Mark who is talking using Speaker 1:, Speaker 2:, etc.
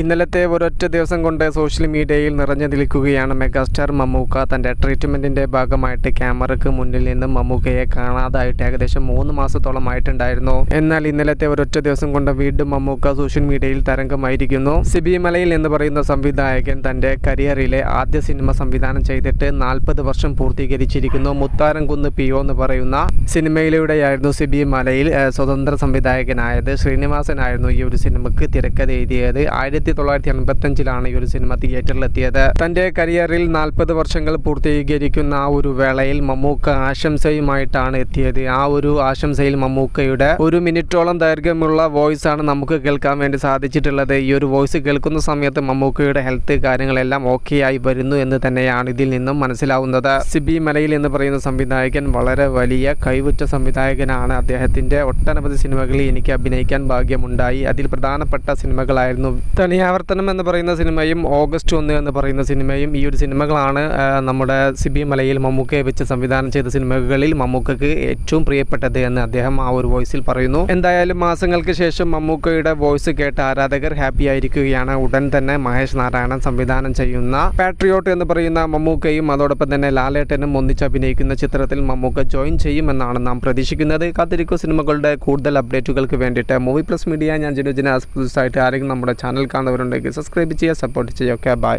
Speaker 1: ഇന്നലത്തെ ഒരൊറ്റ ദിവസം കൊണ്ട് സോഷ്യൽ മീഡിയയിൽ നിറഞ്ഞു നിൽക്കുകയാണ് മെഗാസ്റ്റാർ മമ്മൂക്ക. തന്റെ ട്രീറ്റ്മെന്റിന്റെ ഭാഗമായിട്ട് ക്യാമറയ്ക്ക് മുന്നിൽ നിന്നും മമ്മൂക്കയെ കാണാതായിട്ട് ഏകദേശം മൂന്ന് മാസത്തോളമായിട്ടുണ്ടായിരുന്നു. എന്നാൽ ഇന്നലത്തെ ഒരൊറ്റ ദിവസം കൊണ്ട് വീണ്ടും മമ്മൂക്ക സോഷ്യൽ മീഡിയയിൽ തരംഗമായിരിക്കുന്നു. സിബി മലയിൽ എന്ന് പറയുന്ന സംവിധായകൻ തന്റെ കരിയറിലെ ആദ്യ സിനിമ സംവിധാനം ചെയ്തിട്ട് നാൽപ്പത് വർഷം പൂർത്തീകരിച്ചിരിക്കുന്നു. മുത്താരം കുന്ന് പി ഒ എന്ന് പറയുന്ന സിനിമയിലൂടെയായിരുന്നു സിബി മലയിൽ ഏഹ്, സ്വതന്ത്ര സംവിധായകനായത്. ശ്രീനിവാസനായിരുന്നു ഈ ഒരു സിനിമയ്ക്ക് തിരക്കഥ എഴുതിയത്. ആയിരത്തി തൊള്ളായിരത്തി അൻപത്തഞ്ചിലാണ് ഈ ഒരു സിനിമ തിയേറ്ററിലെത്തിയത്. തന്റെ കരിയറിൽ നാൽപ്പത് വർഷങ്ങൾ പൂർത്തീകരിക്കുന്ന ആ ഒരു വേളയിൽ മമ്മൂക്ക ആശംസയുമായിട്ടാണ് എത്തിയത്. ആ ഒരു ആശംസയിൽ മമ്മൂക്കയുടെ ഒരു മിനിറ്റോളം ദൈർഘ്യമുള്ള വോയിസ് ആണ് നമുക്ക് കേൾക്കാൻ വേണ്ടി സാധിച്ചിട്ടുള്ളത്. ഈ ഒരു വോയിസ് കേൾക്കുന്ന സമയത്ത് മമ്മൂക്കയുടെ ഹെൽത്ത് കാര്യങ്ങളെല്ലാം ഓക്കെ ആയി വരുന്നു എന്ന് തന്നെയാണ് ഇതിൽ നിന്നും മനസ്സിലാവുന്നത്. സിബി മലയിൽ എന്ന് പറയുന്ന സംവിധായകൻ വളരെ വലിയ കൈവുറ്റ സംവിധായകനാണ്. അദ്ദേഹത്തിന്റെ ഒട്ടനവധി സിനിമകളിൽ എനിക്ക് അഭിനയിക്കാൻ ഭാഗ്യമുണ്ടായി. അതിൽ പ്രധാനപ്പെട്ട സിനിമകളായിരുന്നു തനിയാവർത്തനം എന്ന് പറയുന്ന സിനിമയും ഓഗസ്റ്റ് ഒന്ന് എന്ന് പറയുന്ന സിനിമയും ഈ ഒരു സിനിമകളാണ് നമ്മുടെ സിബി മലയിൽ മമ്മൂക്കയെ വെച്ച് സംവിധാനം ചെയ്ത സിനിമകളിൽ മമ്മൂക്കയ്ക്ക് ഏറ്റവും പ്രിയപ്പെട്ടത് എന്ന് അദ്ദേഹം ആ ഒരു വോയിസിൽ പറയുന്നു. എന്തായാലും മാസങ്ങൾക്ക് ശേഷം മമ്മൂക്കയുടെ വോയിസ് കേട്ട് ആരാധകർ ഹാപ്പി ആയിരിക്കുകയാണ്. ഉടൻ തന്നെ മഹേഷ് നാരായണൻ സംവിധാനം ചെയ്യുന്ന പാട്രിയോട്ട് എന്ന് പറയുന്ന മമ്മൂക്കയും അതോടൊപ്പം തന്നെ ലാലേട്ടനും ഒന്നിച്ച് അഭിനയിക്കുന്ന ചിത്രത്തിൽ മമ്മൂക്ക ജോയിൻ ചെയ്യുമെന്നാണ് നാം പ്രതീക്ഷിക്കുന്നത്. കാത്തിരിക്കു സിനിമകളുടെ കൂടുതൽ അപ്ഡേറ്റുകൾക്ക് വേണ്ടിയിട്ട് മൂവി പ്ലസ് മീഡിയ ഞാൻ ജനുജന പുതുസായിട്ട് ആരെങ്കിലും നമ്മുടെ ചാനൽ കാണുന്നവരുണ്ടെങ്കിൽ സബ്സ്ക്രൈബ് ചെയ്യുക സപ്പോർട്ട് ചെയ്യുക. Okay bye